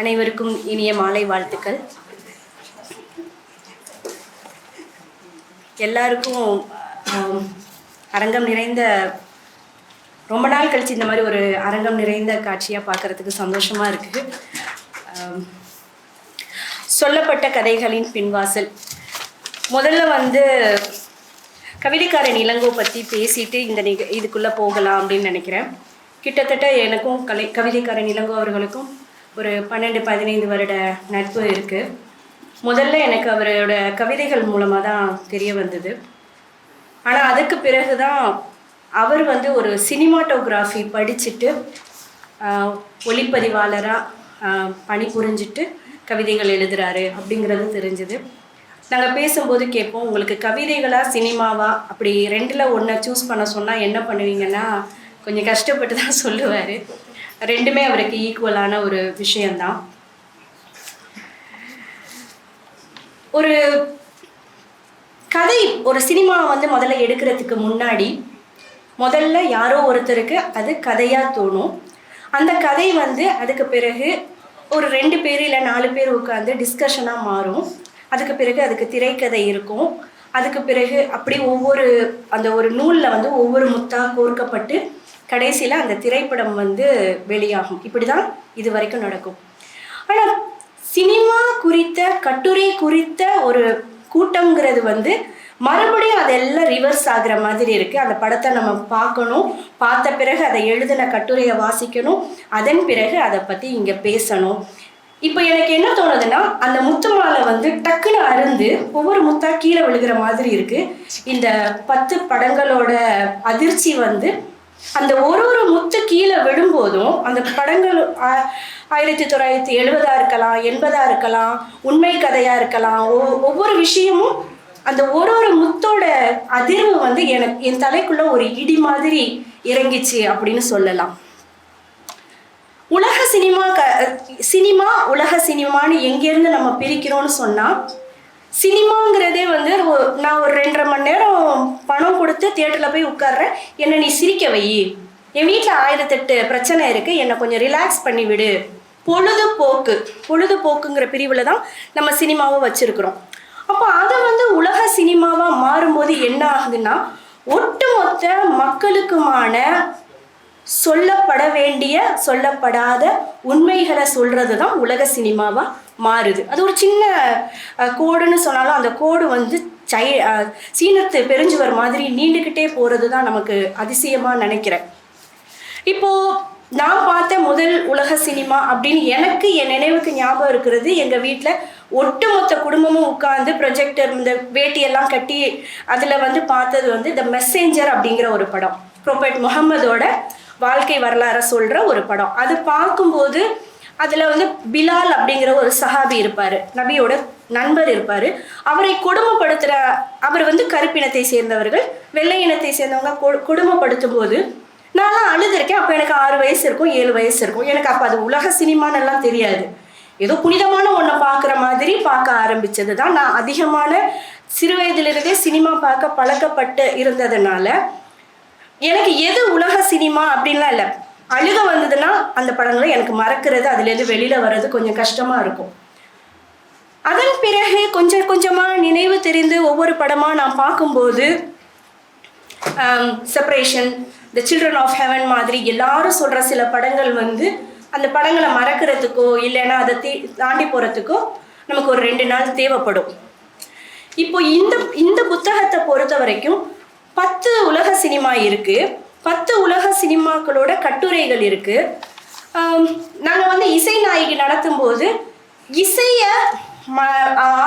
அனைவருக்கும் இனிய மாலை வாழ்த்துக்கள். எல்லாருக்கும் அரங்கம் நிறைந்த ரொம்ப நாள் கழிச்சு இந்த மாதிரி ஒரு அரங்கம் நிறைந்த காட்சியாக பார்க்கறதுக்கு சந்தோஷமாக இருக்குது சொல்லப்பட்ட கதைகளின் பின்வாசல். முதல்ல வந்து கவிதைக்காரன் இளங்கோ பற்றி பேசிட்டு இந்த நிக இதுக்குள்ளே போகலாம் அப்படின்னு நினைக்கிறேன். கிட்டத்தட்ட எனக்கும் கலை கவிதைக்காரன் இளங்கோ அவர்களுக்கும் ஒரு பன்னெண்டு பதினைந்து வருட நட்பு இருக்குது முதல்ல எனக்கு அவரோட கவிதைகள் மூலமாக தான் தெரிய வந்தது. ஆனால் அதுக்கு பிறகு தான் அவர் வந்து ஒரு சினிமாட்டோகிராஃபி படிச்சுட்டு ஒளிப்பதிவாளராக பணிபுரிஞ்சிட்டு கவிதைகள் எழுதுறாரு அப்படிங்கிறது தெரிஞ்சுது. நாங்கள் பேசும்போது கேட்போம் உங்களுக்கு கவிதைகளாக சினிமாவா? அப்படி ரெண்டில் ஒன்றை சூஸ் பண்ண சொன்னால் என்ன பண்ணுவீங்கன்னா கொஞ்சம் கஷ்டப்பட்டு தான் சொல்லுவார். ரெண்டுமே அவருக்கு ஈக்குவலான ஒரு விஷயந்தான் ஒரு கதை ஒரு சினிமா வந்து முதல்ல எடுக்கிறதுக்கு முன்னாடி முதல்ல யாரோ ஒருத்தருக்கு அது கதையாக தோணும். அந்த கதை வந்து அதுக்கு பிறகு ஒரு ரெண்டு பேர் இல்லை நாலு பேர் உட்காந்து டிஸ்கஷனாக மாறும். அதுக்கு பிறகு அதுக்கு திரைக்கதை இருக்கும். அதுக்கு பிறகு அப்படி ஒவ்வொரு அந்த ஒரு நூலில் வந்து ஒவ்வொரு முத்தாக கோர்க்கப்பட்டு கடைசியில் அந்த திரைப்படம் வந்து வெளியாகும். இப்படி தான் இது வரைக்கும் நடக்கும். ஆனால் சினிமா குறித்த கட்டுரை குறித்த ஒரு கூட்டங்கிறது வந்து மறுபடியும் அதெல்லாம் ரிவர்ஸ் ஆகிற மாதிரி இருக்குது அந்த படத்தை நம்ம பார்க்கணும். பார்த்த பிறகு அதை எழுதின கட்டுரையை வாசிக்கணும். அதன் பிறகு அதை பற்றி இங்கே பேசணும். இப்போ எனக்கு என்ன தோணுதுன்னா அந்த முத்து மாலை வந்து டக்குன்னு அருந்து ஒவ்வொரு முத்தா கீழே விழுகிற மாதிரி இருக்குது இந்த பத்து படங்களோட அதிர்ச்சி வந்து அந்த ஒரு ஒரு முத்து கீழே விழும்போதும் அந்த படங்கள் ஆ- ஆயிரத்தி தொள்ளாயிரத்தி எழுபதா இருக்கலாம் எண்பதா இருக்கலாம் உண்மை கதையா இருக்கலாம் ஒவ்வொரு விஷயமும் அந்த ஒரு ஒரு முத்தோட அதிர்வு வந்து எனக்கு என் தலைக்குள்ள ஒரு இடி மாதிரி இறங்கிச்சு அப்படின்னு சொல்லலாம். உலக சினிமா க சினிமா உலக சினிமான்னு எங்கேருந்து நம்ம பிரிக்கிறோம்னு சொன்னால் சினிமாங்கிறதே வந்து நான் ஒரு ரெண்டரை மணி நேரம் பணம் கொடுத்து தியேட்டரில் போய் உட்கார்றேன். என்னை நீ சிரிக்க வை. என் வீட்டில் ஆயிரத்தெட்டு பிரச்சனை இருக்குது என்னை கொஞ்சம் ரிலாக்ஸ் பண்ணி விடு. பொழுதுபோக்கு பொழுதுபோக்குங்கிற பிரிவில் தான் நம்ம சினிமாவை வச்சுருக்குறோம். அப்போ அதை வந்து உலக சினிமாவாக மாறும்போது என்ன ஆகுதுன்னா ஒட்டுமொத்த மக்களுக்குமான சொல்லப்பட வேண்டிய சொல்லப்படாத உண்மைகளை சொல்றது தான் உலக சினிமாவா மாறுது. அது ஒரு சின்ன கோடுன்னு சொன்னாலும் அந்த கோடு வந்து சை சீனத்து பெருஞ்சுவர் மாதிரி நீண்டுக்கிட்டே போறது தான் நமக்கு அதிசயமா நினைக்கிறேன். இப்போ நான் பார்த்த முதல் உலக சினிமா அப்படின்னு எனக்கு என் நினைவுக்கு ஞாபகம் இருக்கிறது எங்கள் வீட்டில் ஒட்டுமொத்த குடும்பமும் உட்காந்து ப்ரொஜெக்டர் இந்த வேட்டியெல்லாம் கட்டி அதில் வந்து பார்த்தது வந்து த மெசேஞ்சர் அப்படிங்கிற ஒரு படம். ப்ரொபேட் முகம்மதோட வாழ்க்கை வரலாறை சொல்கிற ஒரு படம். அது பார்க்கும்போது அதில் வந்து பிலால் அப்படிங்கிற ஒரு சஹாபி இருப்பார். நபியோட நண்பர் இருப்பார். அவரை கொடுமைப்படுத்துகிற அவர் வந்து கருப்பினத்தை சேர்ந்தவர்கள். வெள்ளை இனத்தை சேர்ந்தவங்க கொ- கொடுமைப்படுத்தும் போது நான்லாம் அழுதுருக்கேன். அப்போ எனக்கு ஆறு வயசு இருக்கும் ஏழு வயசு இருக்கும். எனக்கு அப்போ அது உலக சினிமானெல்லாம் தெரியாது. ஏதோ புனிதமான ஒன்றை பார்க்குற மாதிரி பார்க்க ஆரம்பித்தது தான் நான் அதிகமான சிறு வயதிலிருந்தே சினிமா பார்க்க பழக்கப்பட்டு இருந்ததுனால எனக்கு எது உலக சினிமா அப்படின்லாம் இல்லை. அழுக வந்ததுன்னா அந்த படங்களை எனக்கு மறக்கிறது அதுலேருந்து வெளியில் வர்றது கொஞ்சம் கஷ்டமாக இருக்கும். அதன் பிறகு கொஞ்சம் கொஞ்சமாக நினைவு தெரிந்து ஒவ்வொரு படமாக நான் பார்க்கும்போது separation the children of heaven மாதிரி எல்லாரும் சொல்கிற சில படங்கள் வந்து அந்த படங்களை மறக்கிறதுக்கோ இல்லைன்னா அதை தீ தாண்டி போகிறதுக்கோ நமக்கு ஒரு ரெண்டு நாள் தேவைப்படும். இப்போ இந்த இந்த புத்தகத்தை பொறுத்த வரைக்கும் பத்து உலக சினிமா இருக்கு. பத்து உலக சினிமாக்களோட கட்டுரைகள் இருக்கு. நாங்கள் வந்து இசை நாயகி நடத்தும் போது இசையை ம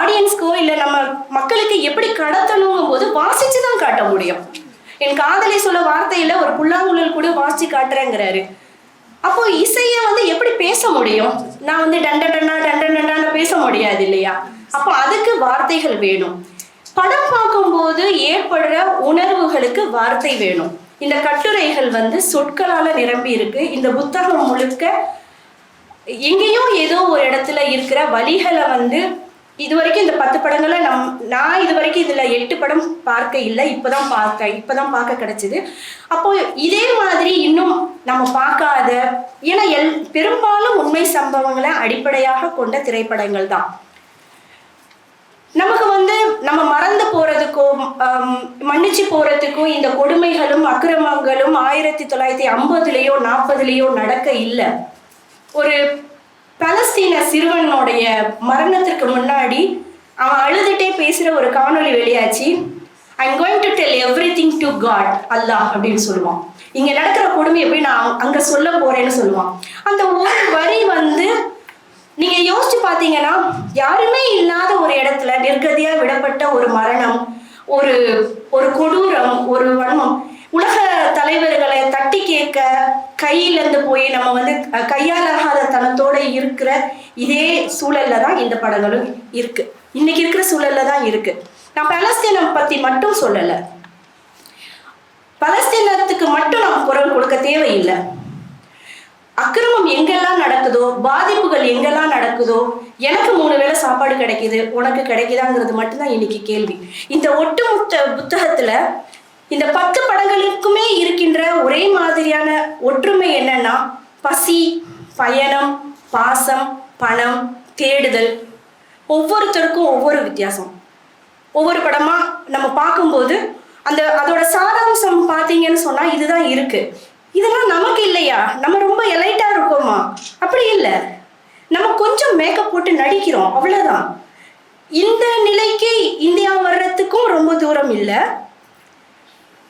ஆடியன்ஸ்க்கோ இல்லை நம்ம மக்களுக்கு எப்படி கடத்தணுங்கும் போது வாசிச்சு தான் காட்ட முடியும். என் காதலை சொல்ல வார்த்தையில் ஒரு புல்லாங்குழல் கூட வாசிச்சு காட்டுறேங்கிறாரு. அப்போ இசையை வந்து எப்படி பேச முடியும்? நான் வந்து டண்ட டண்டா டண்ட டண்டான்னு பேச முடியாது இல்லையா? அப்போ அதுக்கு வார்த்தைகள் வேணும். படம் பார்க்கும்போது ஏற்படுற உணர்வுகளுக்கு வார்த்தை வேணும். இந்த கட்டுரைகள் வந்து சொற்களால நிரம்பி இருக்கு. இந்த புத்தகம் முழுக்க எங்கேயோ ஏதோ ஒரு இடத்துல இருக்கிற வழிகளை வந்து இது வரைக்கும் இந்த பத்து படங்களை நம் நான் இது வரைக்கும் இதில் எட்டு படம் பார்க்க இல்லை. இப்போதான் பார்க்க இப்போதான் பார்க்க கிடைச்சிது. அப்போ இதே மாதிரி இன்னும் நம்ம பார்க்காத ஏன்னா எல் பெரும்பாலும் உண்மை சம்பவங்களை அடிப்படையாக கொண்ட திரைப்படங்கள் தான். நமக்கு வந்து நம்ம மறந்து போறதுக்கும் மன்னிச்சு போறதுக்கும் இந்த கொடுமைகளும் அக்கிரமங்களும் ஆயிரத்தி தொள்ளாயிரத்தி ஐம்பதுலேயோ நாற்பதுலேயோ நடக்க இல்லை. ஒரு பலஸ்தீன சிறுவனுடைய மரணத்திற்கு முன்னாடி அவன் அழுதுட்டே பேசுகிற ஒரு காணொளி வெளியாச்சு. I'm going to tell everything to God Allah அப்படின்னு சொல்லுவான். இங்கே நடக்கிற கொடுமையை போய் நான் அங்கே சொல்ல போறேன்னு சொல்லுவான். அந்த ஒரு வரி வந்து நீங்க யோசிச்சு பார்த்தீங்கன்னா யாருமே இல்லாத ஒரு இடத்துல நிர்கதியா விடப்பட்ட ஒரு மரணம் ஒரு ஒரு கொடூரம் ஒரு வன்மம். உலக தலைவர்களை தட்டி கேட்க கையிலேருந்து போய் நம்ம வந்து கையாலாகாத தனத்தோட இருக்கிற இதே சூழல்ல தான் இந்த படங்களும் இருக்கு. இன்னைக்கு இருக்கிற சூழல்ல தான் இருக்கு. நான் பலஸ்தீனம் பத்தி மட்டும் சொல்லலை. பலஸ்தீனத்துக்கு மட்டும் நம்ம குரல் கொடுக்க தேவையில்லை. அக்கிரமம் எங்கெல்லாம் நடக்குதோ பாதிப்புகள் எங்கெல்லாம் நடக்குதோ எனக்கு மூணு வேளை சாப்பாடு கிடைக்குது உனக்கு கிடைக்குதாங்கிறது மட்டும்தான் இன்னைக்கு கேள்வி. இந்த ஒட்டுமொத்த புத்தகத்துல இந்த பத்து படங்களுக்குமே இருக்கின்ற ஒரே மாதிரியான ஒற்றுமை என்னன்னா பசி பயணம் பாசம் பணம் தேடுதல். ஒவ்வொருத்தருக்கும் ஒவ்வொரு வித்தியாசம். ஒவ்வொரு படமா நம்ம பார்க்கும்போது அந்த அதோட சாராம்சம் பார்த்தீங்கன்னு சொன்னா இதுதான் இருக்கு. இதெல்லாம் நமக்கு இல்லையா? நம்ம ரொம்ப எலைட்டா இருக்கோமா? அப்படி இல்லை. நம்ம கொஞ்சம் மேக்கப் போட்டு நடிக்கிறோம் அவ்வளவுதான். இந்த நிலைக்கு இந்தியா வர்றதுக்கும் ரொம்ப தூரம் இல்லை.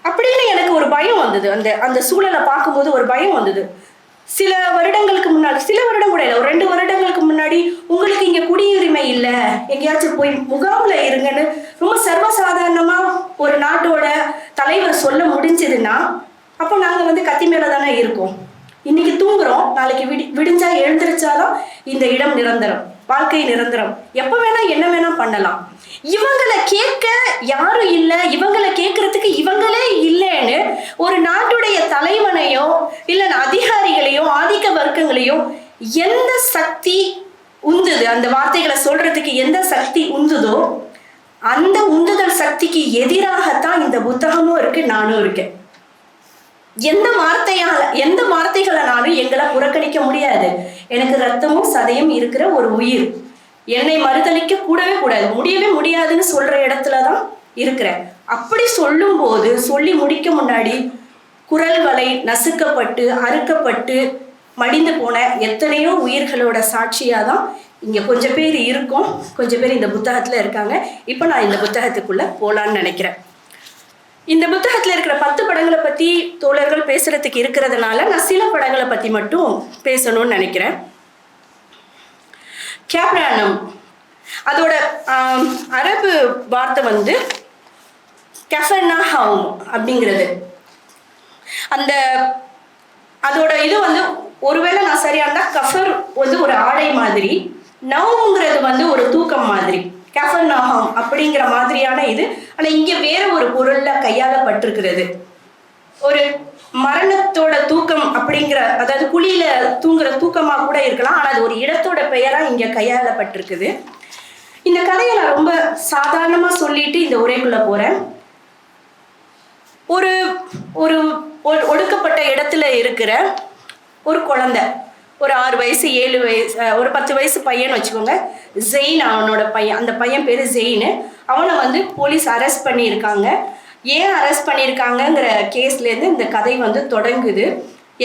அப்படின்னு எனக்கு ஒரு பயம் வந்தது. அந்த அந்த சூழலை பார்க்கும்போது ஒரு பயம் வந்தது. சில வருடங்களுக்கு முன்னாடி சில வருடம் கூட இல்லை ஒரு ரெண்டு வருடங்களுக்கு முன்னாடி உங்களுக்கு இங்க குடியுரிமை இல்லை. எங்கேயாச்சும் போய் முகாமில் இருங்கன்னு ரொம்ப சர்வசாதாரணமா ஒரு நாட்டோட தலைவர் சொல்ல முடிஞ்சதுன்னா அப்போ நாங்கள் வந்து கத்தி மேலே தானே இருக்கோம். இன்னைக்கு தூங்குறோம் நாளைக்கு விடி விடிஞ்சா எழுந்திரிச்சாலும் இந்த இடம் நிரந்தரம் வாழ்க்கை நிரந்தரம். எப்போ வேணா என்ன வேணா பண்ணலாம். இவங்களை கேட்க யாரும் இல்லை இவங்களை கேட்கறதுக்கு இவங்களே இல்லைன்னு ஒரு நாட்டுடைய தலைவனையோ இல்லை அதிகாரிகளையோ ஆதிக்க வர்க்கங்களையோ எந்த சக்தி உந்துது? அந்த வார்த்தைகளை சொல்றதுக்கு எந்த சக்தி உந்துதோ அந்த உந்துதல் சக்திக்கு எதிராகத்தான் இந்த புத்தகமும் இருக்கு நானும் இருக்கேன். எந்த வார்த்தையால எந்த வார்த்தைகளானாலும் எங்களை புறக்கணிக்க முடியாது. எனக்கு ரத்தமும் சதையும் இருக்கிற ஒரு உயிர். என்னை மறுதளிக்க கூடவே கூடாது. முடியவே முடியாதுன்னு சொல்ற இடத்துல தான் இருக்கிறேன். அப்படி சொல்லும்போது சொல்லி முடிக்க முன்னாடி குரல் வலை நசுக்கப்பட்டு அறுக்கப்பட்டு மடிந்து போன எத்தனையோ உயிர்களோட சாட்சியாக தான் இங்கே கொஞ்சம் பேர் இருக்கும். கொஞ்சம் பேர் இந்த புத்தகத்தில் இருக்காங்க. இப்போ நான் இந்த புத்தகத்துக்குள்ளே போகலான்னு நினைக்கிறேன். இந்த புத்தகத்தில் இருக்கிற பத்து படங்களை பற்றி தோழர்கள் பேசுறதுக்கு இருக்கிறதுனால நான் சில படங்களை பற்றி மட்டும் பேசணும்னு நினைக்கிறேன். கேப்ரானம் அதோட அரபு வார்த்தை வந்து கெஃபர்னா ஹவும் அப்படிங்கிறது. அந்த அதோட இது வந்து ஒருவேளை நான் சரியா கஃபர் வந்து ஒரு ஆடை மாதிரி நவுங்கிறது வந்து ஒரு தூக்கம் மாதிரி. கஃபர் ஆகும் அப்படிங்கிற மாதிரியான இது. ஆனா இங்க வேற ஒரு பொருள்ல கையாளப்பட்டிருக்கிறது. ஒரு மரணத்தோட தூக்கம் அப்படிங்கிற அதாவது குழியில தூங்குற தூக்கமா கூட இருக்கலாம். ஆனா அது ஒரு இடத்தோட பெயரா இங்க கையாளப்பட்டிருக்குது. இந்த கதையை நான் ரொம்ப சாதாரணமா சொல்லிட்டு இந்த உரைக்குள்ள போறேன். ஒரு ஒரு ஒடுக்கப்பட்ட இடத்துல இருக்கிற ஒரு குழந்தை. ஒரு ஆறு வயசு ஏழு வயசு ஒரு பத்து வயசு பையன் வச்சுக்கோங்க. ஜெயின் அவனோட பையன் அந்த பையன் பேர் ஜெயின். அவனை வந்து போலீஸ் அரெஸ்ட் பண்ணியிருக்காங்க. ஏன் அரெஸ்ட் பண்ணியிருக்காங்கங்கிற கேஸ்லேருந்து இந்த கதை வந்து தொடங்குது.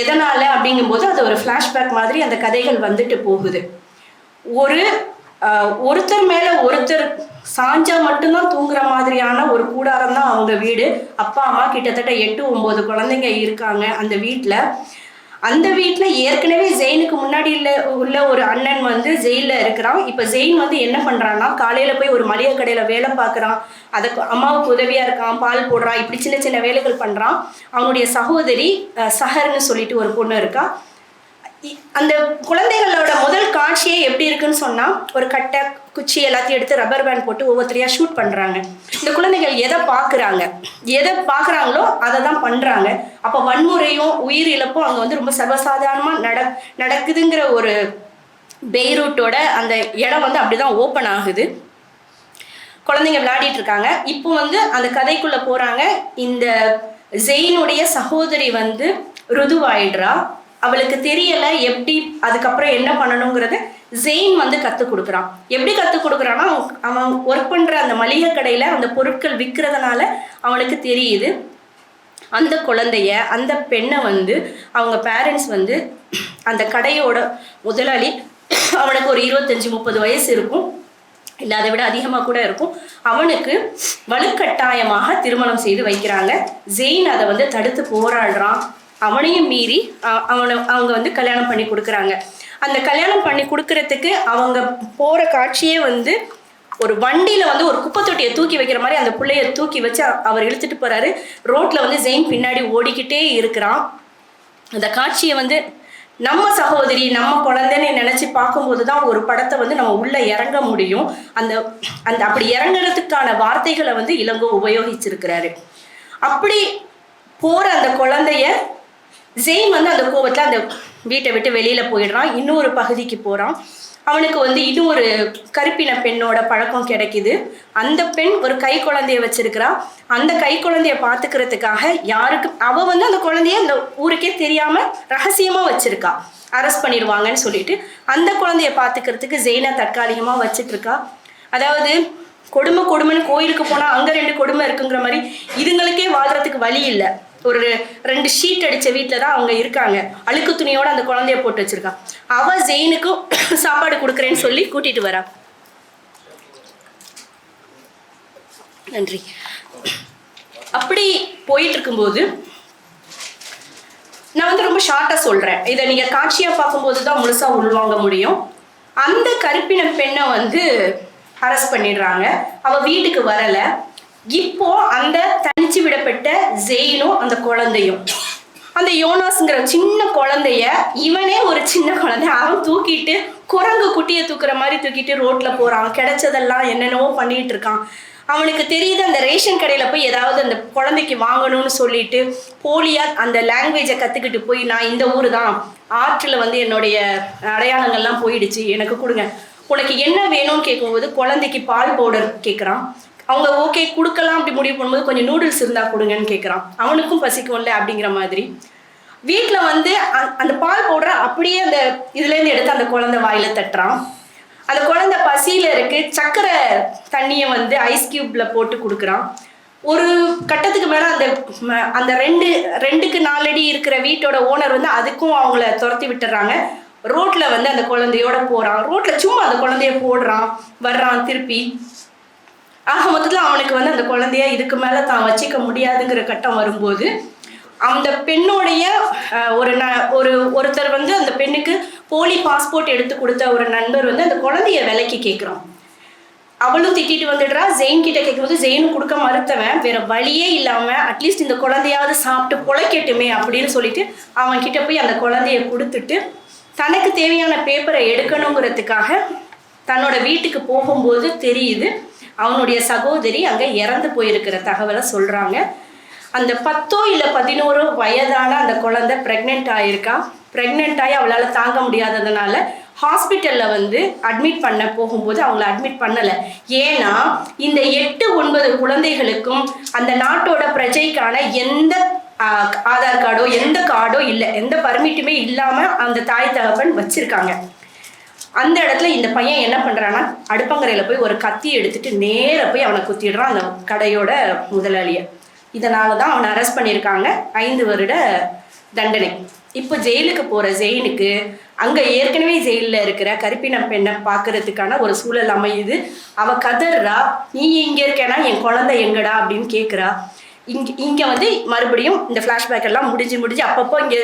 எதனால் அப்படிங்கும்போது அது ஒரு ஃப்ளாஷ்பேக் மாதிரி அந்த கதைகள் வந்துட்டு போகுது. ஒரு ஒருத்தர் மேலே ஒருத்தர் சாஞ்சா மட்டும்தான் தூங்குற மாதிரியான ஒரு கூடாரம் தான் அவங்க வீடு. அப்பா அம்மா கிட்டத்தட்ட எட்டு ஒம்பது குழந்தைங்க இருக்காங்க அந்த வீட்டில் அந்த வீட்டில் ஏற்கனவே ஜெயினுக்கு முன்னாடி உள்ள உள்ள ஒரு அண்ணன் வந்து ஜெயிலில் இருக்கிறான். இப்போ ஜெயின் வந்து என்ன பண்ணுறான்னா காலையில் போய் ஒரு மளிகை கடையில் வேலை பார்க்குறான். அதுக்கு அம்மாவுக்கு உதவியாக இருக்கான் பால் போடுறான் இப்படி சின்ன சின்ன வேலைகள் பண்ணுறான் அவனுடைய சகோதரி சஹர்னு சொல்லிட்டு ஒரு பொண்ணு இருக்கா. அந்த குழந்தைகளோட முதல் காட்சியே எப்படி இருக்குன்னு சொன்னா ஒரு கட்டை குச்சி எல்லாத்தையும் எடுத்து ரப்பர் பேண்ட் போட்டு ஒவ்வொருத்தரையா ஷூட் பண்றாங்க. இந்த குழந்தைகள் எதை பார்க்குறாங்க எதை பார்க்குறாங்களோ அதை தான் பண்றாங்க. அப்போ வன்முறையும் உயிர் இழப்பும் அங்கே வந்து ரொம்ப சர்வசாதாரணமாக நட நடக்குதுங்கிற ஒரு பெய்ரூட்டோட அந்த இடம் வந்து அப்படிதான் ஓப்பன் ஆகுது. குழந்தைங்க விளையாடிட்டு இருக்காங்க. இப்போ வந்து அந்த கதைக்குள்ள போறாங்க. இந்த ஜெயினுடைய சகோதரி வந்து ருதுவாயிடுறா. அவளுக்கு தெரியல எப்படி அதுக்கப்புறம் என்ன பண்ணணுங்கிறத ஜெயின் வந்து கற்றுக் கொடுக்குறான். எப்படி கற்றுக் கொடுக்குறான்னா அவன் அவன் ஒர்க் பண்ணுற அந்த மளிகை கடையில் அந்த பொருட்கள் விற்கிறதுனால அவனுக்கு தெரியுது. அந்த குழந்தைய அந்த பெண்ணை வந்து அவங்க பேரண்ட்ஸ் வந்து அந்த கடையோட முதலாளி அவனுக்கு ஒரு இருபத்தஞ்சி முப்பது வயசு இருக்கும். இல்லை அதை விட அதிகமாக கூட இருக்கும். அவனுக்கு வலுக்கட்டாயமாக திருமணம் செய்து வைக்கிறாங்க. ஜெயின் அதை வந்து தடுத்து போராடுறான். அவனையும் மீறி அவனை அவங்க வந்து கல்யாணம் பண்ணி கொடுக்குறாங்க. அந்த கல்யாணம் பண்ணி கொடுக்கறதுக்கு அவங்க போகிற காட்சியே வந்து ஒரு வண்டியில் வந்து ஒரு குப்பை தொட்டியை தூக்கி வைக்கிற மாதிரி அந்த பிள்ளைய தூக்கி வச்சு அவர் இழுத்துட்டு போறாரு. ரோட்ல வந்து ஜெயின் பின்னாடி ஓடிக்கிட்டே இருக்கிறான். அந்த காட்சியை வந்து நம்ம சகோதரி நம்ம குழந்தைன்னு நினைச்சு பார்க்கும்போது தான் ஒரு படத்தை வந்து நம்ம உள்ள இறங்க முடியும். அந்த அந்த அப்படி இறங்குறதுக்கான வார்த்தைகளை வந்து இளங்கோ உபயோகிச்சிருக்கிறாரு. அப்படி போற அந்த குழந்தைய ஜெயின் வந்து அந்த கோபத்தில் அந்த வீட்டை விட்டு வெளியில் போயிடுறான். இன்னொரு பகுதிக்கு போகிறான் அவனுக்கு வந்து இன்னொரு கருப்பின பெண்ணோட பழக்கம் கிடைக்குது. அந்த பெண் ஒரு கை குழந்தைய வச்சிருக்கிறா. அந்த கை குழந்தைய பார்த்துக்கிறதுக்காக யாருக்கு அவ வந்து அந்த குழந்தைய அந்த ஊருக்கே தெரியாம ரகசியமா வச்சிருக்கா. அரெஸ்ட் பண்ணிடுவாங்கன்னு சொல்லிட்டு அந்த குழந்தைய பார்த்துக்கிறதுக்கு ஜெயினா தற்காலிகமாக வச்சிட்டு இருக்கா அதாவது கொடுமை கொடுமைன்னு கோயிலுக்கு போனால் அங்கே ரெண்டு கொடுமை இருக்குங்கிற மாதிரி இதுங்களுக்கே வாழ்றதுக்கு வழி இல்லை. ஒரு ரெண்டு ஷீட் அடிச்ச வீட்டில் தான் அவங்க இருக்காங்க. அழுக்கு துணியோட அந்த குழந்தைய போட்டு வச்சுருக்கான் அவ ஜெயினுக்கும் சாப்பாடு கொடுக்குறேன்னு சொல்லி கூட்டிட்டு வரா. நன்றி. அப்படி போயிட்டு இருக்கும்போது நான் வந்து ரொம்ப ஷார்ட்டாக சொல்கிறேன் இதை நீங்கள் காட்சியாக பார்க்கும்போது தான் முழுசாக உள்வாங்க முடியும். அந்த கருப்பின பெண்ணை வந்து அரெஸ்ட் பண்ணிடுறாங்க. அவள் வீட்டுக்கு வரலை. இப்போ அந்த தனிச்சு விடப்பட்ட ஜெயினும் அந்த குழந்தையும். அந்த யோனாஸ்ங்கிற சின்ன குழந்தைய இவனே ஒரு சின்ன குழந்தை. அவன் தூக்கிட்டு குரங்கு குட்டியை தூக்குற மாதிரி தூக்கிட்டு ரோட்ல போறான். கிடைச்சதெல்லாம் என்னென்னவோ பண்ணிட்டு இருக்கான். அவனுக்கு தெரியுது அந்த ரேஷன் கடையில் போய் ஏதாவது அந்த குழந்தைக்கு வாங்கணும்னு சொல்லிட்டு போலியாக அந்த லாங்குவேஜை கற்றுக்கிட்டு போய் நான் இந்த ஊர் தான். ஆற்றில் வந்து என்னுடைய அடையாளங்கள்லாம் போயிடுச்சு. எனக்கு கொடுங்க. உனக்கு என்ன வேணும்னு கேட்கும்போது குழந்தைக்கு பால் பவுடர் கேட்குறான் அவங்க ஓகே கொடுக்கலாம் அப்படி முடிவு பண்ணும்போது கொஞ்சம் நூடுல்ஸ் இருந்தால் கொடுங்கன்னு கேட்குறான் அவனுக்கும் பசிக்கும்ல அப்படிங்கிற மாதிரி. வீட்டில் வந்து அந்த பால் பவுடரை அப்படியே அந்த இதுலேருந்து எடுத்து அந்த குழந்தை வாயில தட்டுறான். அந்த குழந்தை பசியில் இருக்கு சக்கரை தண்ணியை வந்து ஐஸ் க்யூப்பில் போட்டு கொடுக்குறான். ஒரு கட்டத்துக்கு மேலே அந்த அந்த ரெண்டு ரெண்டுக்கு நாலடி இருக்கிற வீட்டோட ஓனர் வந்து அதுக்கும் அவங்கள துரத்தி விட்டுறாங்க. ரோட்டில் வந்து அந்த குழந்தையோட போகிறான் ரோட்டில் சும்மா அந்த குழந்தைய போடுறான் வர்றான் திருப்பி. ஆக அவனுக்கு வந்து அந்த குழந்தைய இதுக்கு மேலே தான் வச்சிக்க முடியாதுங்கிற கட்டம் வரும்போது அந்த பெண்ணுடைய ஒரு ந ஒரு ஒருத்தர் வந்து அந்த பெண்ணுக்கு போலி பாஸ்போர்ட் எடுத்து கொடுத்த ஒரு நண்பர் வந்து அந்த குழந்தைய விலைக்கு கேட்குறான். அவளும் திட்டிட்டு வந்துடுறா. ஜெயின் கிட்ட கேட்கும்போது ஜெயினும் கொடுக்க மறுத்தவன். வேற வழியே இல்லாம அட்லீஸ்ட் இந்த குழந்தையாவது சாப்பிட்டு பொழைக்கட்டுமே அப்படின்னு சொல்லிட்டு அவன் கிட்ட போய் அந்த குழந்தைய கொடுத்துட்டு தனக்கு தேவையான பேப்பரை எடுக்கணுங்கிறதுக்காக தன்னோட வீட்டுக்கு போகும்போது தெரியுது அவனுடைய சகோதரி அங்கே இறந்து போயிருக்கிற தகவலை சொல்கிறாங்க அந்த பத்தோ இல்லை பதினோரோ வயதான அந்த குழந்தை ப்ரெக்னென்ட் ஆயிருக்கா? ப்ரெக்னென்ட் ஆகி அவளால் தாங்க முடியாததுனால ஹாஸ்பிட்டலில் வந்து அட்மிட் பண்ண போகும்போது அவங்கள அட்மிட் பண்ணலை. ஏன்னா இந்த எட்டு ஒன்பது குழந்தைகளுக்கும் அந்த நாட்டோட பிரஜைக்கான எந்த ஆதார் கார்டோ எந்த கார்டோ இல்லை. எந்த பர்மிட்டுமே இல்லாமல் அந்த தாய் தகப்பன் வச்சுருக்காங்க. அந்த இடத்துல இந்த பையன் என்ன பண்றான்னா அடுப்பங்கரையில போய் ஒரு கத்தி எடுத்துட்டு நேர போய் அவனை குத்திடுறான் அந்த கடையோட முதலாளிய. இதனால தான் அவனை அரெஸ்ட் பண்ணியிருக்காங்க. ஐந்து வருட தண்டனை. இப்போ ஜெயிலுக்கு போற ஜெயினுக்கு அங்க ஏற்கனவே ஜெயிலில் இருக்கிற கருப்பின பெண்ணை பார்க்கறதுக்கான ஒரு சூழல் அமையுது. அவ கதறா நீ இங்க இருக்கேனா? என் குழந்தை எங்கடா? அப்படின்னு கேட்குறா இங்கே இங்கே வந்து மறுபடியும் இந்த ஃப்ளாஷ்பேக் எல்லாம் முடிஞ்சு முடிஞ்சு அப்பப்போ இங்கே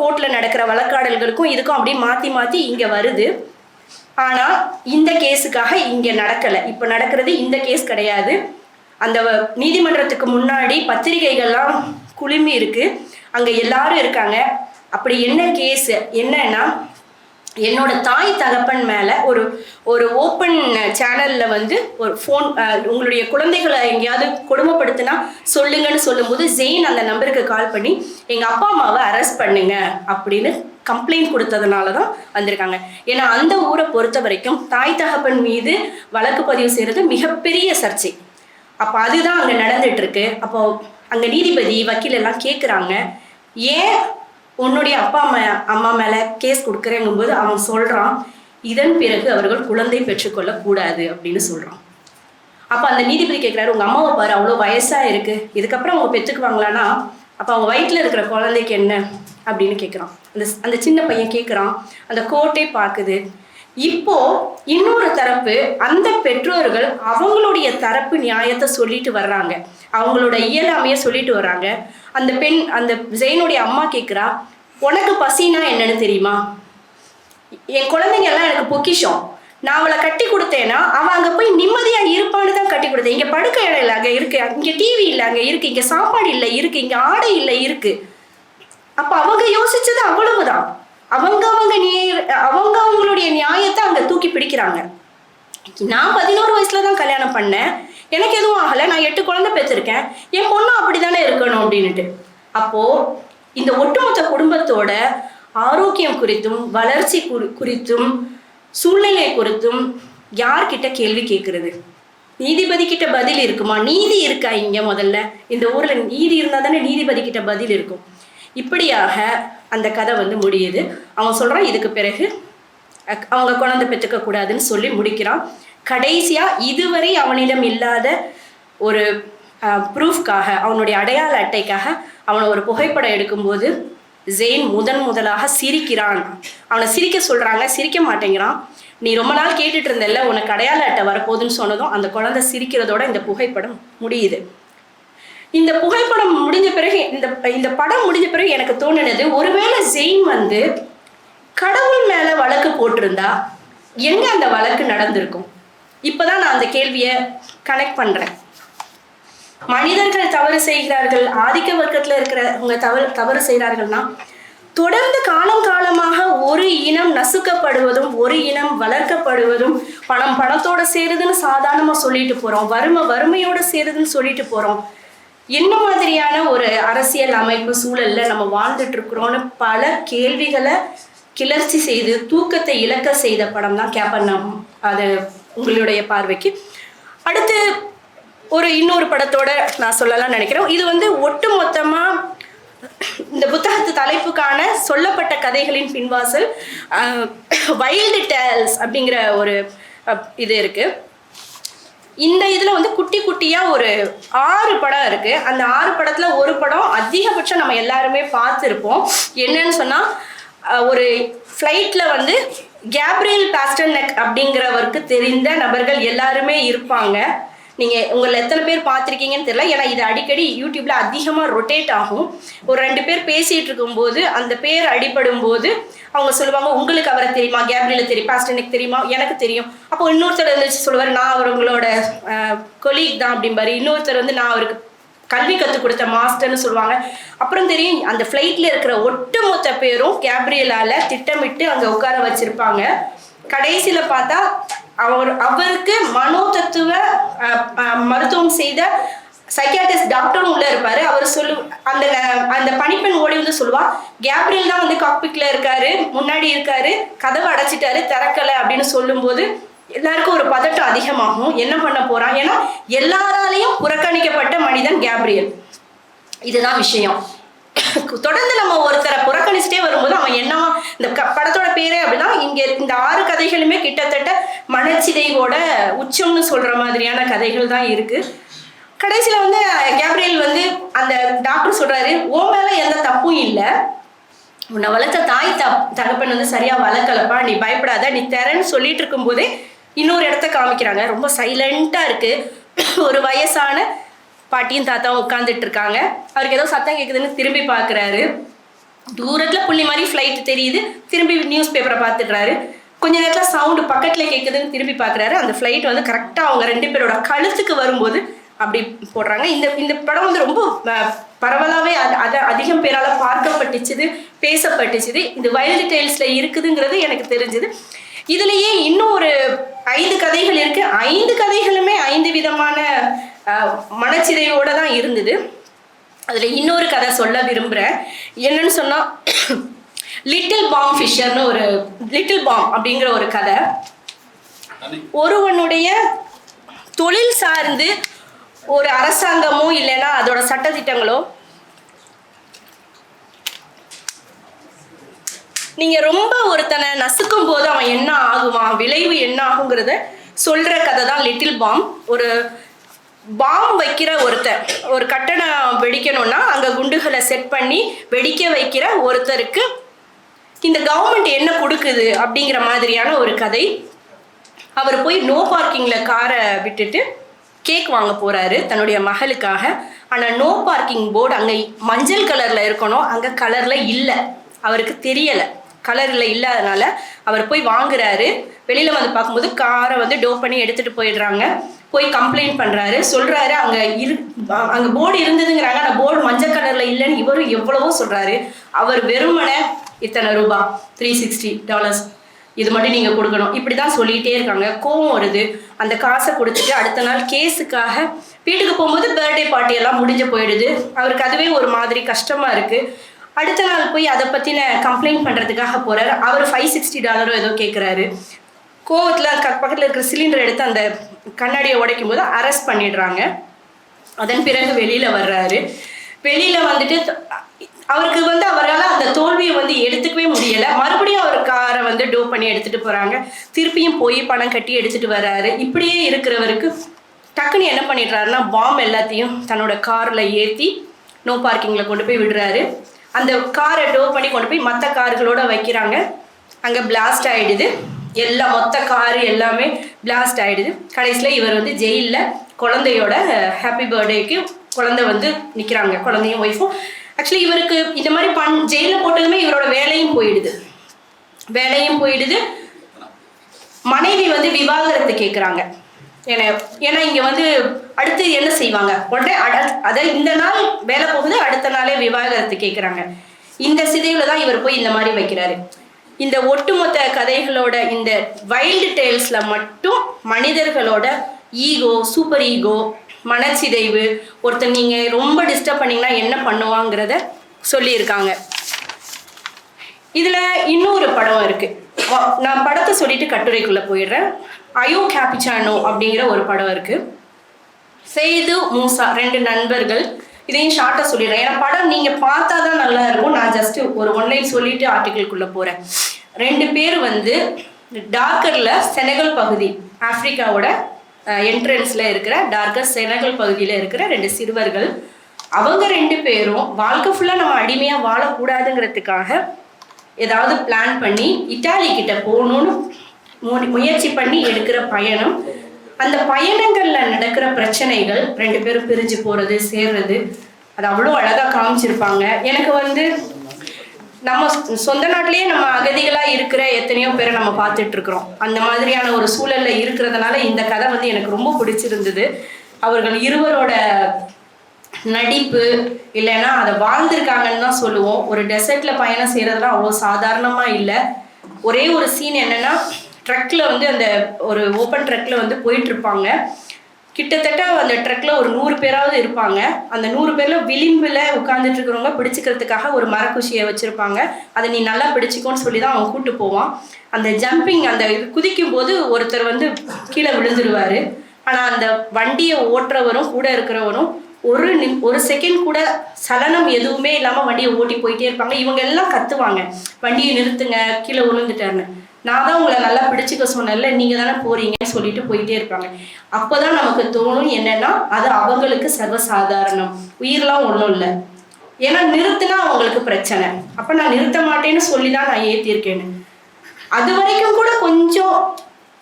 கோர்ட்டில் நடக்கிற வழக்காடல்களுக்கும் இதுக்கும் அப்படியே மாற்றி மாற்றி இங்கே வருது. ஆனால் இந்த கேஸுக்காக இங்கே நடக்கலை. இப்போ நடக்கிறது இந்த கேஸ் கிடையாது. அந்த நீதிமன்றத்துக்கு முன்னாடி பத்திரிகைகள்லாம் குழுமி இருக்கு. அங்கே எல்லாரும் இருக்காங்க. அப்படி என்ன கேஸு? என்னன்னா என்னோட தாய் தகப்பன் மேல ஒரு ஒரு ஓப்பன் சேனல்ல வந்து ஒரு ஃபோன் உங்களுடைய குழந்தைகளை எங்கேயாவது கொடுமைப்படுத்தினா சொல்லுங்கன்னு சொல்லும்போது ஜெயின் அந்த நம்பருக்கு கால் பண்ணி எங்க அப்பா அம்மாவை அரெஸ்ட் பண்ணுங்க அப்படின்னு கம்ப்ளைண்ட் கொடுத்ததுனால தான் வந்திருக்காங்க. ஏன்னா அந்த ஊரை பொறுத்த வரைக்கும் தாய் தகப்பன் மீது வழக்கு பதிவு செய்கிறது மிகப்பெரிய சர்ச்சை. அப்போ அதுதான் அங்கே நடந்துட்டு இருக்கு. அப்போ அங்கே நீதிபதி வக்கீல் எல்லாம் கேட்குறாங்க ஏன் உன்னுடைய அப்பா அம்மா அம்மா மேலே கேஸ் கொடுக்குறேங்கும்போது அவன் சொல்கிறான் இதன் பிறகு அவர்கள் குழந்தை பெற்றுக்கொள்ளக்கூடாது அப்படின்னு சொல்கிறான் அப்போ அந்த நீதிபதி கேட்குறாரு உங்கள் அம்மாவை பாரு அவ்வளோ வயசாக இருக்குது இதுக்கப்புறம் அவங்க பெற்றுக்குவாங்களான்னா அப்போ அவங்க வயிற்றில் இருக்கிற குழந்தைக்கு என்ன? அப்படின்னு கேட்குறான் அந்த அந்த சின்ன பையன் கேட்குறான் அந்த கோர்ட்டே பார்க்குது. இப்போ இன்னொரு தரப்பு அந்த பெற்றோர்கள் அவங்களுடைய தரப்பு நியாயத்தை சொல்லிட்டு வர்றாங்க. அவங்களோட இயலாமையை சொல்லிட்டு வராங்க அந்த பெண் அந்த ஜெயினுடைய அம்மா கேட்குறா உனக்கு பசினா என்னன்னு தெரியுமா? என் குழந்தைங்க எல்லாம் எனக்கு பொக்கிஷம். நான் அவளை கட்டி கொடுத்தேன்னா அவன் அங்கே போய் நிம்மதியாக இருப்பான்னு தான் கட்டி கொடுத்தேன். இங்கே படுக்க இடம் இல்லை அங்கே இருக்கு. இங்கே டிவி இல்லை அங்கே இருக்கு. இங்கே சாப்பாடு இல்லை இருக்கு. இங்கே ஆடை இல்லை இருக்கு. அப்போ அவங்க யோசிச்சது அவ்வளவுதான். அவங்க அவங்க நிய அவங்க அவங்களுடைய நியாயத்தை அங்கே தூக்கி பிடிக்கிறாங்க. நான் பதினோரு வயசுல தான் கல்யாணம் பண்ணேன். எனக்கு எதுவும் ஆகலை நான் எட்டு குழந்தை பெற்றிருக்கேன். என் பொண்ணும் அப்படி தானே இருக்கணும் அப்படின்னுட்டு. அப்போது இந்த ஒட்டுமொத்த குடும்பத்தோட ஆரோக்கியம் குறித்தும் வளர்ச்சி குறி- குறித்தும் சூழ்நிலை குறித்தும் யார்கிட்ட கேள்வி கேட்குறது? நீதிபதி கிட்ட பதில் இருக்குமா? நீதி இருக்கா இங்கே முதல்ல? இந்த ஊரில் நீதி இருந்தால் தானே நீதிபதி கிட்ட பதில் இருக்கும். இப்படியாக அந்த கதை வந்து முடியுது. அவன் சொல்கிறான் இதுக்கு பிறகு அவங்க குழந்தை பெற்றுக்க கூடாதுன்னு சொல்லி முடிக்கிறான். கடைசியா இதுவரை அவனிடம் இல்லாத ஒரு ப்ரூஃப்காக அவனுடைய அடையாள அட்டைக்காக அவனை ஒரு புகைப்படம் எடுக்கும்போது ஜெயின் முதன் முதலாக சிரிக்கிறான். அவனை சிரிக்க சொல்றாங்க சிரிக்க மாட்டேங்கிறான். நீ ரொம்ப நாள் கேட்டுட்டு இருந்தல்ல உனக்கு அடையாள அட்டை வரப்போகுதுன்னு சொன்னதும் அந்த குழந்தை சிரிக்கிறதோட இந்த புகைப்படம் முடியுது. இந்த புகைப்படம் முடிஞ்ச பிறகு இந்த இந்த படம் முடிஞ்ச பிறகு எனக்கு தோணுனது ஒருவேளை ஜெயின் வந்து கடவுள் மேல வழக்கு போட்டிருந்தா எங்க அந்த வழக்கு நடந்திருக்கும்? இப்பதான் நான் அந்த கேள்வியை கனெக்ட் பண்றேன். மனிதர்கள் தவறு செய்கிறார்கள் ஆதிக்க வர்க்கத்துல இருக்கிறவங்க தவறு தவறு செய்கிறார்கள்னா தொடர்ந்து காலம் காலமாக ஒரு இனம் நசுக்கப்படுவதும் ஒரு இனம் வளர்க்கப்படுவதும் பணம் பணத்தோட சேருதுன்னு சாதாரணமா சொல்லிட்டு போறோம் வறுமை வறுமையோட சேருதுன்னு சொல்லிட்டு போறோம். என்ன மாதிரியான ஒரு அரசியல் அமைப்பு சூழல்ல நம்ம வாழ்ந்துட்டு இருக்கிறோம்னு பல கேள்விகளை கிளர்ச்சி செய்து தூக்கத்தை இழக்க செய்த படம் தான் கேப்பண்ணம் அது உங்களுடைய பார்வைக்கு. அடுத்து ஒரு இன்னொரு படத்தோட நான் சொல்லலாம் நினைக்கிறேன். இது வந்து ஒட்டு மொத்தமாக இந்த புத்தகத்து தலைப்புக்கான சொல்லப்பட்ட கதைகளின் பின்வாசல் வைல்டு டேல்ஸ் அப்படிங்கிற ஒரு இது இருக்கு. இந்த இதில் வந்து குட்டி குட்டியா ஒரு ஆறு படம் இருக்கு. அந்த ஆறு படத்துல ஒரு படம் அதிகபட்சம் நம்ம எல்லாருமே பார்த்துருப்போம். என்னன்னு சொன்னா ஒரு ஃப்ளைட்டில் வந்து கேப்ரியல் பாஸ்டர்னெக் அப்படிங்கிறவருக்கு தெரிந்த நபர்கள் எல்லாருமே இருப்பாங்க. நீங்கள் உங்களை எத்தனை பேர் பார்த்துருக்கீங்கன்னு தெரியல. ஏன்னா இது அடிக்கடி யூடியூப்பில் அதிகமாக ரொட்டேட் ஆகும். ஒரு ரெண்டு பேர் பேசிகிட்டு இருக்கும்போது அந்த பேர் அடிபடும் போது அவங்க சொல்லுவாங்க உங்களுக்கு அவரை தெரியுமா? கேப்ரியல தெரியும். பாஸ்டர்னெக் தெரியுமா? எனக்கு தெரியும். அப்போ இன்னொருத்தர் வந்து சொல்லுவார் நான் அவர் உங்களோட கொலீக் தான் அப்படிம்பாரு. இன்னொருத்தர் வந்து நான் அவருக்கு கல்வி கற்றுக் கொடுத்த மாஸ்டர்னு சொல்லுவாங்க. அப்புறம் தெரியும் அந்த ஃப்ளைட்டில் இருக்கிற ஒட்டுமொத்த பேரும் கேப்ரியலால திட்டமிட்டு அங்கே உட்கார வச்சிருப்பாங்க. கடைசியில் பார்த்தா அவர் அவருக்கு மனோதத்துவ தத்துவ மருத்துவம் செய்த சைக்கியாட்டிஸ்ட் டாக்டரும் உள்ள இருப்பாரு. அவர் சொல்லு அந்த அந்த பணிப்பெண் ஓடி வந்து சொல்லுவா கேப்ரியல் தான் வந்து காக்பிக்ல இருக்காரு முன்னாடி இருக்காரு கதவை அடைச்சிட்டாரு திறக்கலை அப்படின்னு சொல்லும்போது எல்லாருக்கும் ஒரு பதட்டம் அதிகமாகும். என்ன பண்ண போறான்? ஏன்னா எல்லாராலையும் புறக்கணிக்கப்பட்ட மனிதன் கேப்ரியல். இதுதான் விஷயம். தொடர்ந்து நம்ம ஒருத்தரை புறக்கணிச்சுட்டே வரும்போது அவன் என்னவா இந்த க- படத்தோட பேரே அப்படின்னா இங்க இந்த ஆறு கதைகளுமே கிட்டத்தட்ட மனச்சிதைவோட உச்சம்னு சொல்ற மாதிரியான கதைகள் தான் இருக்கு. கடைசியில வந்து கேப்ரியல் வந்து அந்த டாக்டர் சொல்றாரு ஓ மேல எந்த தப்பும் இல்லை. உன்னை வளர்த்த தாய் தப் தகப்பன் வந்து சரியா வளர்க்கலப்பா. நீ பயப்படாத. நீ தரேன்னு சொல்லிட்டு இருக்கும்போதே இன்னொரு இடத்த காமிக்கிறாங்க. ரொம்ப சைலண்டா இருக்கு. ஒரு வயசான பாட்டியும் தாத்தாவும் உட்காந்துட்டு இருக்காங்க. அவருக்கு ஏதோ சத்தம் கேட்குதுன்னு திரும்பி பார்க்குறாரு தூரத்துல புள்ளி மாதிரி ஃப்ளைட் தெரியுது. திரும்பி நியூஸ் பேப்பரை பார்த்துடுறாரு கொஞ்ச நேரத்துல சவுண்டு பக்கத்துல கேட்குதுன்னு திரும்பி பார்க்குறாரு அந்த ஃப்ளைட் வந்து கரெக்டா அவங்க ரெண்டு பேரோட கழுத்துக்கு வரும்போது அப்படி போடுறாங்க. இந்த இந்த படம் வந்து ரொம்ப பரவலாகவே பரவலாவே அது- அதை அதிகம் பேரால பார்க்கப்பட்டுச்சுது பேசப்பட்டுச்சுது. இந்த வைல்டு டெய்ல்ஸ்ல இருக்குதுங்கிறது எனக்கு தெரிஞ்சுது. இதுலயே இன்னும் ஒரு ஐந்து கதைகள் இருக்கு. ஐந்து கதைகளுமே ஐந்து விதமான மனச்சிதைவோட தான் இருந்தது. அதில் இன்னொரு கதை சொல்ல விரும்புகிறேன் என்னன்னு சொன்னால் லிட்டில் பாம் ஃபிஷர்னு ஒரு லிட்டில் பாம் அப்படிங்கிற ஒரு கதை. ஒருவனுடைய தொழில் சார்ந்து ஒரு அரசாங்கமோ இல்லைன்னா அதோட சட்டத்திட்டங்களோ நீங்க ரொம்ப ஒருத்தனை நசுக்கும் போது அவன் என்ன ஆகுவான் விளைவு என்ன ஆகுங்கிறத சொல்ற கதை தான் லிட்டில் பாம் ஒரு பாம் வைக்கிற ஒருத்தர் ஒரு கட்டணம் வெடிக்கணும்னா அங்க குண்டுகளை செட் பண்ணி வெடிக்க வைக்கிற ஒருத்தருக்கு இந்த கவர்மெண்ட் என்ன கொடுக்குது அப்படிங்கிற மாதிரியான ஒரு கதை. அவர் போய் நோ பார்க்கிங்கில் காரை விட்டுட்டு கேக் வாங்க போகிறாரு தன்னுடைய மகளுக்காக. ஆனால் நோ பார்க்கிங் போர்டு அங்கே மஞ்சள் கலரில் இருக்கணும் அங்கே கலரில் இல்லை. அவருக்கு தெரியலை. கலரில் இல்லாதனால அவர் போய் வாங்குறாரு. வெளியில் வந்து பார்க்கும்போது காரை வந்து டோ பண்ணி எடுத்துகிட்டு போயிடுறாங்க. போய் கம்ப்ளைண்ட் பண்ணுறாரு சொல்கிறாரு அங்கே இரு அங்கே போர்டு இருந்ததுங்கிறாங்க. ஆனால் போர்டு மஞ்சள் கலரில் இல்லைன்னு இவரும் எவ்வளவோ சொல்கிறாரு அவர் வெறுமனே இத்தனை ரூபா த்ரீ சிக்ஸ்டி டாலர்ஸ் இது மட்டும் நீங்கள் கொடுக்கணும். இப்படி தான் சொல்லிகிட்டே இருக்காங்க. கோவம் வருது. அந்த காசை கொடுத்துட்டு அடுத்த நாள் கேஸுக்காக வீட்டுக்கு போகும்போது பர்த்டே பார்ட்டி எல்லாம் முடிஞ்சு போயிடுது. அவருக்கு அதுவே ஒரு மாதிரி கஷ்டமாக இருக்குது அடுத்த நாள் போய் அதை பற்றின கம்ப்ளைண்ட் பண்ணுறதுக்காக போகிறாரு அவர் ஃபைவ் சிக்ஸ்டி டாலரோ ஏதோ கேட்குறாரு கோவத்தில் பக்கத்தில் இருக்கிற சிலிண்டர் எடுத்து அந்த கண்ணாடியை உடைக்கும் போது அரெஸ்ட் பண்ணிடுறாங்க. அதன் பிறகு வெளியில் வர்றாரு. வெளியில் வந்துட்டு அவருக்கு வந்து அவரால் அந்த தோல்வியை வந்து எடுத்துக்கவே முடியலை. மறுபடியும் அவர் காரை வந்து டோ பண்ணி எடுத்துகிட்டு போகிறாங்க திருப்பியும் போய் பணம் கட்டி எடுத்துகிட்டு வர்றாரு. இப்படியே இருக்கிறவருக்கு டக்குன்னு என்ன பண்ணிடுறாருன்னா பாம் எல்லாத்தையும் தன்னோட காரில் ஏற்றி நோ பார்க்கிங்கில் கொண்டு போய் விடுறாரு. அந்த காரை டோ பண்ணி கொண்டு போய் மற்ற கார்களோட வைக்கிறாங்க. அங்கே பிளாஸ்ட் ஆகிடுது எல்லா மொத்த காரு எல்லாமே பிளாஸ்ட் ஆகிடுது கடைசியில் இவர் வந்து ஜெயிலில் குழந்தையோட ஹாப்பி பர்த்டேக்கு குழந்தை வந்து நிற்கிறாங்க குழந்தையும் ஒய்ஃபும் ஆக்சுவலி இவருக்கு இந்த மாதிரி பண் ஜெயிலில் போட்டதுமே இவரோட வேலையும் போயிடுது. வேலையும் போயிடுது. மனைவி வந்து விவாகரத்து கேட்குறாங்க ஏன்னா இங்க இங்கே வந்து அடுத்து என்ன செய்வாங்க? உடனே அட அதை இந்த நாள் வேலை போகுது அடுத்த நாளே விவாகரத்து கேட்குறாங்க இந்த சிதைவுல தான் இவர் போய் இந்த மாதிரி வைக்கிறாரு. இந்த ஒட்டுமொத்த கதைகளோட இந்த வைல்டு டேல்ஸில் மட்டும் மனிதர்களோட ஈகோ சூப்பர் ஈகோ மனச்சிதைவு ஒருத்தர் நீங்கள் ரொம்ப டிஸ்டர்ப் பண்ணீங்கன்னா என்ன பண்ணுவாங்கிறத சொல்லியிருக்காங்க. இதுல இன்னொரு படம் இருக்கு. நான் படத்தை சொல்லிட்டு கட்டுரைக்குள்ள போயிடுறேன். அயோ கேபிச்சானோ அப்படிங்கிற ஒரு படம் இருக்கு. செய்து மூசா ரெண்டு நண்பர்கள். இதையும் ஷார்ட்டாக சொல்லிடுறேன். ஏன்னா படம் நீங்கள் பார்த்தா தான் நல்லா இருக்கும். நான் ஜஸ்ட் ஒரு ஒன்லைன் சொல்லிட்டு ஆர்டிக்கிள்குள்ள போகிறேன் ரெண்டு பேர் வந்து டார்க்கரில் செனகல் பகுதி ஆப்ரிக்காவோட என்ட்ரன்ஸில் இருக்கிற டார்க்கர் செனகல் பகுதியில் இருக்கிற ரெண்டு சிறுவர்கள். அவங்க ரெண்டு பேரும் வாழ்க்கை ஃபுல்லாக நம்ம அடிமையாக வாழக்கூடாதுங்கிறதுக்காக ஏதாவது பிளான் பண்ணி இட்டாலி கிட்ட போகணும்னு முயற்சி பண்ணி எடுக்கிற பயணம். அந்த பயணங்கள்ல நடக்கிற பிரச்சனைகள் ரெண்டு பேரும் பிரிஞ்சு போறது சேர்றது அது அவ்வளோ அழகா காமிச்சிருப்பாங்க. எனக்கு வந்து நம்ம சொந்த நாட்டிலேயே நம்ம அகதிகளா இருக்கிற எத்தனையோ பேரை நம்ம பார்த்துட்டு இருக்கிறோம் அந்த மாதிரியான ஒரு சூழல்ல இருக்கிறதுனால இந்த கதை வந்து எனக்கு ரொம்ப பிடிச்சிருந்தது. அவர்கள் இருவரோட நடிப்பு இல்லைன்னா அதை வாழ்ந்திருக்காங்கன்னு தான் சொல்லுவோம். ஒரு டெசர்ட்ல பயணம் செய்யறதுலாம் அவ்வளோ சாதாரணமா இல்லை. ஒரே ஒரு சீன் என்னன்னா ட்ரக்கில் வந்து அந்த ஒரு ஓப்பன் ட்ரக்கில் வந்து போயிட்டுருப்பாங்க. கிட்டத்தட்ட அந்த ட்ரக்கில் ஒரு நூறு பேராவது இருப்பாங்க. அந்த நூறு பேரில் விளிம்பில் உட்காந்துட்டு இருக்கிறவங்க பிடிச்சிக்கிறதுக்காக ஒரு மரக்குஷியை வச்சுருப்பாங்க. அதை நீ நல்லா பிடிச்சிக்கோன்னு சொல்லி தான் அவன் கூட்டு போவான். அந்த ஜம்பிங் அந்த இது குதிக்கும் போது ஒருத்தர் வந்து கீழே விழுந்துருவார். ஆனால் அந்த வண்டியை ஓட்டுறவரும் கூட இருக்கிறவரும் ஒரு நி ஒரு செகண்ட் கூட சலனம் எதுவுமே இல்லாமல் வண்டியை ஓட்டி போயிட்டே இருப்பாங்க. இவங்க எல்லாம் கத்துவாங்க. வண்டியை நிறுத்துங்க கீழே விழுந்துட்டாருன்னு. நான் தான் உங்களை நல்லா பிடிச்சிக்க சொன்னேன்ல நீங்கள் தானே போறீங்கன்னு சொல்லிட்டு போயிட்டே இருப்பாங்க. அப்போதான் நமக்கு தோணும் என்னன்னா அது அவங்களுக்கு சர்வசாதாரணம். உயிரெலாம் ஒன்றும் இல்லை. ஏன்னா நிறுத்தினா அவங்களுக்கு பிரச்சனை. அப்போ நான் நிறுத்த மாட்டேன்னு சொல்லி தான் நான் ஏற்றிருக்கேன்னு அது வரைக்கும் கூட கொஞ்சம்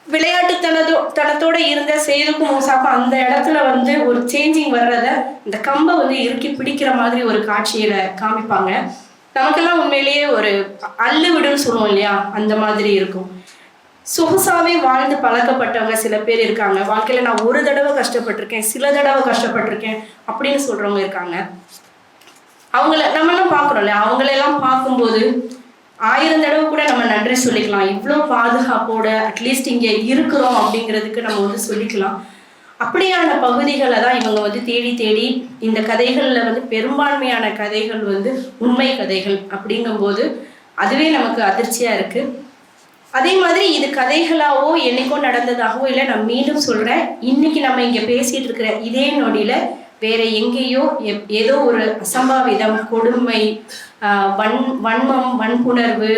விளையாட்டுத்தனதோ தனத்தோட இருந்த சேதுக்கும் மூசாக்கும் அந்த இடத்துல வந்து ஒரு சேஞ்சிங் வர்றத இந்த கம்பை வந்து இறுக்கி பிடிக்கிற மாதிரி ஒரு காட்சியில காமிப்பாங்க. நமக்கெல்லாம் உண்மையிலேயே ஒரு அள்ளு விடுன்னு சொல்லுவோம் இல்லையா? அந்த மாதிரி இருக்கும். சொகுசாவே வாழ்ந்து பழக்கப்பட்டவங்க சில பேர் இருக்காங்க. வாழ்க்கையில நான் ஒரு தடவை கஷ்டப்பட்டிருக்கேன் சில தடவை கஷ்டப்பட்டிருக்கேன் அப்படின்னு சொல்றவங்க இருக்காங்க. அவங்கள நம்ம நம்மளாம் பார்க்குறோம்ல அவங்களெல்லாம் பார்க்கும்போது ஆயிரம் தடவை கூட நம்ம நன்றி சொல்லிக்கலாம். இவ்வளோ பாதுகாப்போட அட்லீஸ்ட் இங்கே இருக்கிறோம் அப்படிங்கிறதுக்கு நம்ம வந்து சொல்லிக்கலாம். அப்படியான பகுதிகளை தான் இவங்க வந்து தேடி தேடி இந்த கதைகளில் வந்து பெரும்பான்மையான கதைகள் வந்து உண்மை கதைகள் அப்படிங்கும்போது அதுவே நமக்கு அதிர்ச்சியாக இருக்குது அதே மாதிரி இது கதைகளாவோ என்னைக்கோ நடந்ததாகவோ இல்லை நான் மீண்டும் சொல்கிறேன் இன்னைக்கு நம்ம இங்கே பேசிகிட்டு இருக்கிற இதே நொடியில் வேற எங்கேயோ எப்- ஏதோ ஒரு அசம்பாவிதம் கொடுமை வன் வன்மம் வன்புணர்வு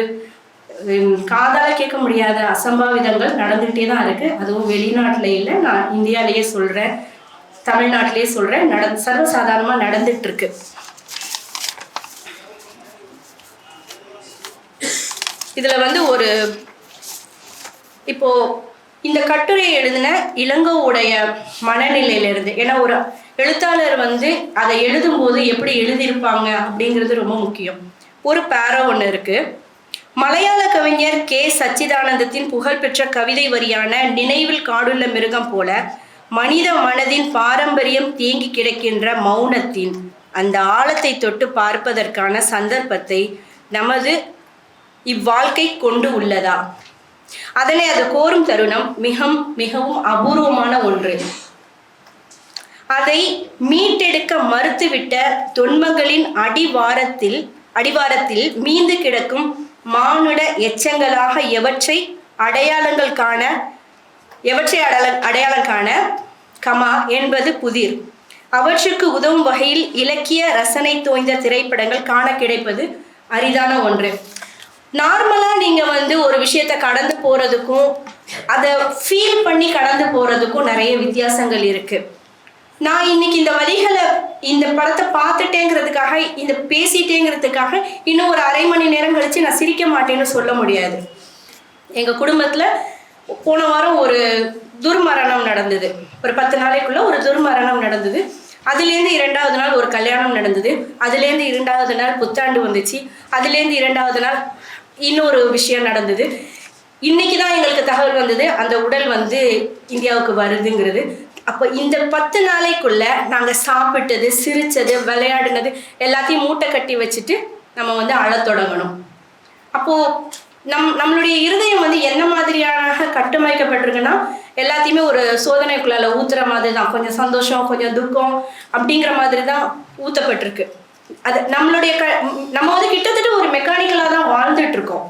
காதால கேட்க முடியாத அசம்பாவிதங்கள் நடந்துகிட்டே தான் இருக்கு. அதுவும் வெளிநாட்டுல இல்லை நான் இந்தியாலேயே சொல்றேன் தமிழ்நாட்டிலேயே சொல்றேன் நட சர்வசாதாரணமா நடந்துட்டு இருக்கு இதுல வந்து ஒரு இப்போ இந்த கட்டுரையை எழுதின இளங்கோவுடைய மனநிலையிலிருந்து ஏன்னா ஒரு எழுத்தாளர் வந்து அதை எழுதும்போது எப்படி எழுதியிருப்பாங்க அப்படிங்கிறது ரொம்ப முக்கியம். ஒரு பேரா ஒன்று இருக்குது மலையாள கவிஞர் கே. சச்சிதானந்தத்தின் புகழ்பெற்ற கவிதை வரியான நினைவில் காடுள்ள மிருகம் போல மனித மனதின் பாரம்பரியம் தேங்கி கிடக்கின்ற மௌனத்தின் அந்த ஆழத்தை தொட்டு பார்ப்பதற்கான சந்தர்ப்பத்தை நமது இவ்வாழ்க்கை கொண்டு உள்ளதா? அதனை அது கோரும் தருணம் மிகவும் மிகவும் அபூர்வமான ஒன்று. அதை மீட்டெடுக்க மறுத்துவிட்ட தொன்மங்களின் அடிவாரத்தில் அடிவாரத்தில் மீந்து கிடக்கும் மானுட எச்சங்களாக எவற்றை அடையாளங்கள் காண எவற்றை அடையாள அடையாளம் காண? கமா என்பது புதிர். அவற்றுக்கு உதவும் வகையில் இலக்கிய ரசனை தோய்ந்த திரைப்படங்கள் காண கிடைப்பது அரிதான ஒன்று. நார்மலா நீங்க வந்து ஒரு விஷயத்த கடந்து போறதுக்கும் அதை ஃபீல் பண்ணி கடந்து போறதுக்கும் நிறைய வித்தியாசங்கள் இருக்குது நான் இன்னைக்கு இந்த வழிகளை இந்த படத்தை பார்த்துட்டேங்கிறதுக்காக இந்த பேசிட்டேங்கிறதுக்காக இன்னும் ஒரு அரை மணி நேரம் கழிச்சு நான் சிரிக்க மாட்டேன்னு சொல்ல முடியாது. எங்க குடும்பத்துல போன வாரம் ஒரு துர்மரணம் நடந்தது. ஒரு பத்து நாளைக்குள்ள ஒரு துர்மரணம் நடந்தது. அதுலேருந்து இரண்டாவது நாள் ஒரு கல்யாணம் நடந்தது. அதுலேருந்து இரண்டாவது நாள் புத்தாண்டு வந்துச்சு. அதுலேருந்து இரண்டாவது நாள் இன்னொரு விஷயம் நடந்தது. இன்னைக்கு தான் எங்களுக்கு தகவல் வந்தது. அந்த உடல் வந்து இந்தியாவுக்கு வருதுங்கிறது. அப்போ இந்த பத்து நாளைக்குள்ள நாங்கள் சாப்பிட்டது சிரிச்சது விளையாடினது எல்லாத்தையும் மூட்டை கட்டி வச்சுட்டு நம்ம வந்து அழத் தொடங்கணும். அப்போ நம் நம்மளுடைய இருதயம் வந்து என்ன மாதிரியான கட்டமைக்கப்பட்டிருக்குன்னா எல்லாத்தையுமே ஒரு சோதனைக்குள்ளால ஊத்துற மாதிரி தான் கொஞ்சம் சந்தோஷம் கொஞ்சம் துக்கம் அப்படிங்கிற மாதிரி தான் ஊத்தப்பட்டிருக்கு. அது நம்மளுடைய க நம்ம வந்து கிட்டத்தட்ட ஒரு மெக்கானிக்கலாக தான் வாழ்ந்துட்டு இருக்கோம்.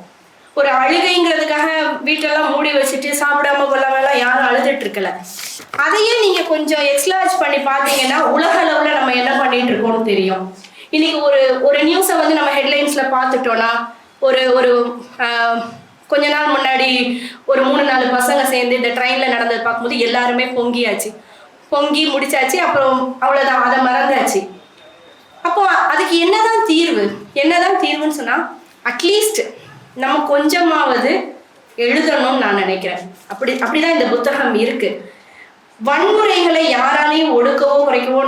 ஒரு அழுகைங்கிறதுக்காக வீட்டெல்லாம் மூடி வச்சுட்டு சாப்பிடாம கொள்ளாமலாம் யாரும் அழுதுட்டு இருக்கல. அதையே நீங்க கொஞ்சம் எக்ஸ்லார்ஜ் பண்ணி பார்த்தீங்கன்னா உலக அளவுல நம்ம என்ன பண்ணிட்டு இருக்கோம்னு தெரியும். இன்னைக்கு ஒரு ஒரு நியூஸை வந்து நம்ம ஹெட்லைன்ஸ்ல பார்த்துட்டோம்னா ஒரு ஒரு கொஞ்ச நாள் முன்னாடி ஒரு மூணு நாலு பசங்க சேர்ந்து இந்த ட்ரெயின்ல நடந்தது பார்க்கும்போது எல்லாருமே பொங்கியாச்சு. பொங்கி முடிச்சாச்சு அப்புறம் அவ்வளோதான் அதை மறந்தாச்சு. அப்போ அதுக்கு என்னதான் தீர்வு? என்னதான் தீர்வுன்னு சொன்னா அட்லீஸ்ட் நம்ம கொஞ்சமாவது எழுதணும்னு நான் நினைக்கிறேன். அப்படி அப்படிதான் இந்த புத்தகம் இருக்கு. வன்முறைகளை யாராலையும் ஒடுக்கவோ குறைக்கவோ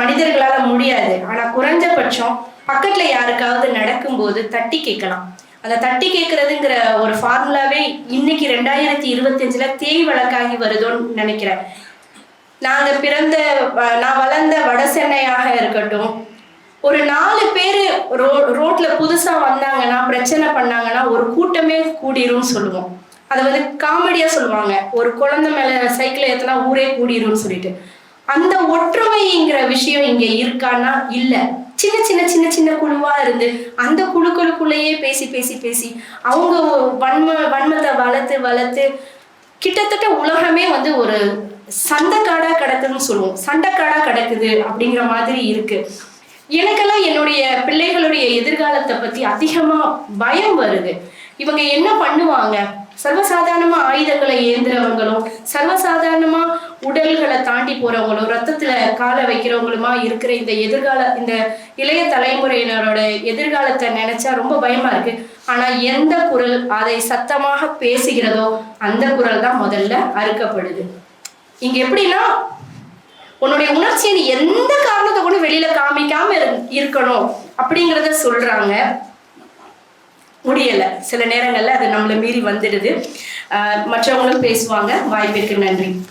மனிதர்களால முடியாது. ஆனா குறைஞ்சபட்சம் பக்கத்துல யாருக்காவது நடக்கும்போது தட்டி கேட்கலாம். அந்த தட்டி கேட்கறதுங்கிற ஒரு ஃபார்முலாவே இன்னைக்கு ரெண்டாயிரத்தி இருபத்தஞ்சுல தேய் வழக்காகி வருதோன்னு நினைக்கிறேன். நாங்க பிறந்த நான் வளர்ந்த வட சென்னையாக இருக்கட்டும் ஒரு நாலு பேர் ரோ ரோட்ல புதுசா வந்தாங்கன்னா பிரச்சனை பண்ணாங்கன்னா ஒரு கூட்டமே கூடிரும்னு சொல்லுவோம். அதை வந்து காமெடியா சொல்லுவாங்க. ஒரு குழந்தை மேல சைக்கிள் ஏத்தனா ஊரே கூடிரும்னு சொல்லிட்டு. அந்த ஒற்றுமைங்கிற விஷயம் இங்க இருக்கான்னா இல்ல. சின்ன சின்ன சின்ன சின்ன குழுவா இருந்து அந்த குழுக்களுக்குள்ளேயே பேசி பேசி பேசி அவங்க வன்ம வன்மத்தை வளர்த்து வளர்த்து கிட்டத்தட்ட உலகமே வந்து ஒரு சண்டைக்காடா கிடக்குதுன்னு சொல்லுவோம். சண்டைக்காடா கிடக்குது அப்படிங்கிற மாதிரி இருக்கு. எனக்கெல்லாம் என்னுடைய பிள்ளைகளுடைய எதிர்காலத்தை பத்தி அதிகமா பயம் வருது. இவங்க என்ன பண்ணுவாங்க? சர்வசாதாரணமா ஆயுதங்களை ஏந்துறவங்களும் சர்வசாதாரணமா உடல்களை தாண்டி போறவங்களும் ரத்தத்துல காலை வைக்கிறவங்களுமா இருக்கிற இந்த எதிர்கால இந்த இளைய தலைமுறையினரோட எதிர்காலத்தை நினைச்சா ரொம்ப பயமா இருக்கு. ஆனா எந்த குரல் அதை சத்தமாக பேசுகிறதோ அந்த குரல் தான் முதல்ல அறுக்கப்படுது. இங்க எப்படின்னா உன்னுடைய உணர்ச்சியை நீ எந்த காரணத்தை கூட வெளியில காமிக்காம இருக்கணும் அப்படிங்கிறத சொல்றாங்க. முடியல. சில நேரங்கள்ல அது நம்மளை மீறி வந்துடுது. ஆஹ் மற்றவங்களும் பேசுவாங்க. வாய்ப்பிற்கு நன்றி.